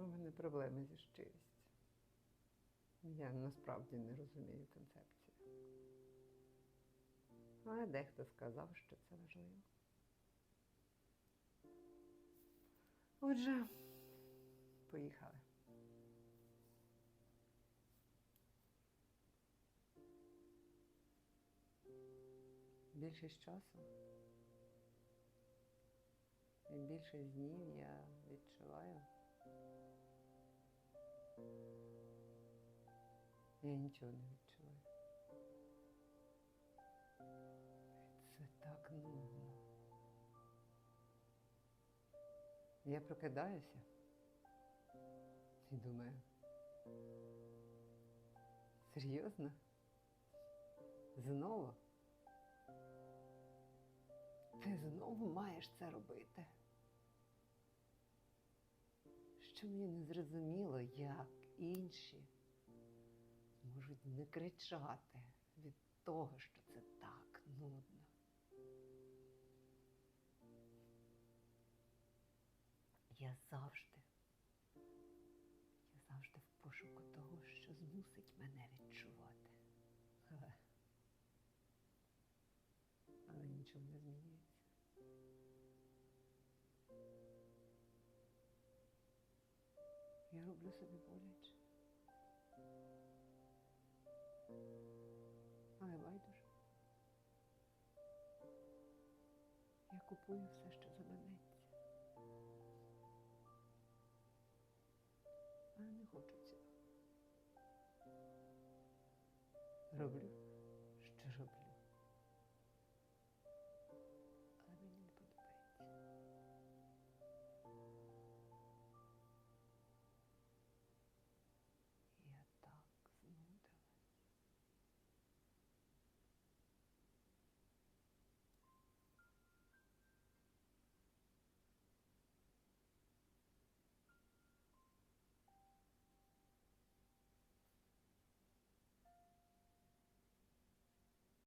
У мене проблеми зі щирістю. Я насправді не розумію концепцію. Але дехто сказав, що це важливо. Отже, поїхали. Більшість часу і більшість днів я відчуваю. Я нічого не відчуваю. Це так нудно. Я прокидаюся і думаю. Серйозно? Знову? Ти знову маєш це робити? Що мені не зрозуміло, як інші можуть не кричати від того, що це так нудно. Я завжди, я завжди в пошуку того, що змусить мене відчувати. Але, нічого не змінюється. Я роблю собі боляче. Але байдуже. Я купую все, що заманеться. Але не хочу цього. Роблю